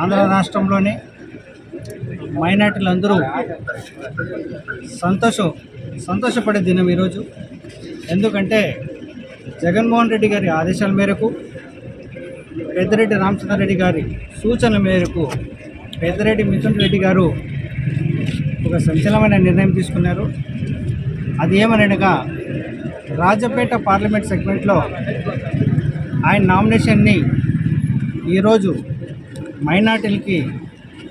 ఆంధ్ర రాష్ట్రంలోని మైనార్టీలందరూ సంతోషం సంతోషపడే దినం ఈరోజు. ఎందుకంటే జగన్మోహన్ రెడ్డి గారి ఆదేశాల మేరకు పెద్దిరెడ్డి రామచంద్రారెడ్డి గారి సూచనల మేరకు పెద్దిరెడ్డి మిథున్ రెడ్డి గారు ఒక సంచలనమైన నిర్ణయం తీసుకున్నారు. అది ఏమనగా రాజపేట పార్లమెంట్ సెగ్మెంట్లో ఆయన నామినేషన్ని ఈరోజు మైనార్టీలకి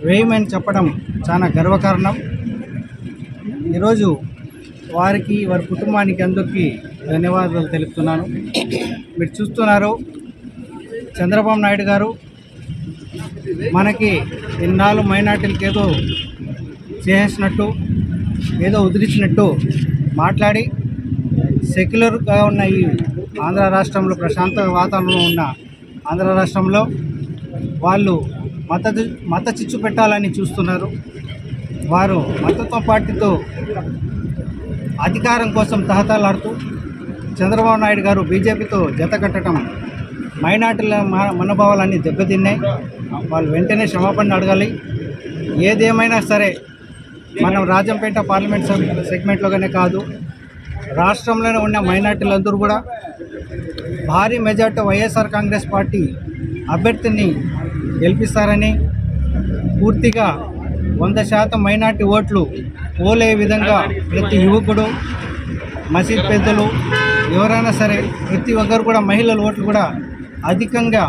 వేయమని చెప్పడం చాలా గర్వకారణం. ఈరోజు వారికి వారి కుటుంబానికి అందరికీ ధన్యవాదాలు తెలుపుతున్నాను. మీరు చూస్తున్నారు చంద్రబాబు నాయుడు గారు. మనకి ఇన్నాళ్ళు మైనార్టీలకి ఏదో చేసినట్టు ఏదో ఉదిరించినట్టు మాట్లాడి సెక్యులర్గా ఉన్న ఈ ఆంధ్ర రాష్ట్రంలో ప్రశాంత వాతావరణంలో ఉన్న ఆంధ్ర రాష్ట్రంలో వాళ్ళు మత మత చిచ్చు పెట్టాలని చూస్తున్నారు. వారు మతత్వ పార్టీతో అధికారం కోసం తహతలాడుతూ చంద్రబాబు నాయుడు గారు బీజేపీతో జత కట్టడం మైనార్టీల మనోభావాలన్నీ దెబ్బతిన్నాయి. వాళ్ళు వెంటనే క్షమాపణ అడగాలి. ఏదేమైనా సరే మనం రాజంపేట పార్లమెంట్ సెగ్మెంట్లోనే కాదు రాష్ట్రంలోనే ఉన్న మైనార్టీలందరూ కూడా భారీ మెజార్టీ వైఎస్ఆర్ కాంగ్రెస్ పార్టీ అభ్యర్థిని గెలిపిస్తారని పూర్తిగా వంద శాతం మైనార్టీ ఓట్లు పోలే విధంగా ప్రతి యువకుడు మసీద్ పెద్దలు ఎవరైనా సరే ప్రతి ఒక్కరు కూడా మహిళల ఓట్లు కూడా అధికంగా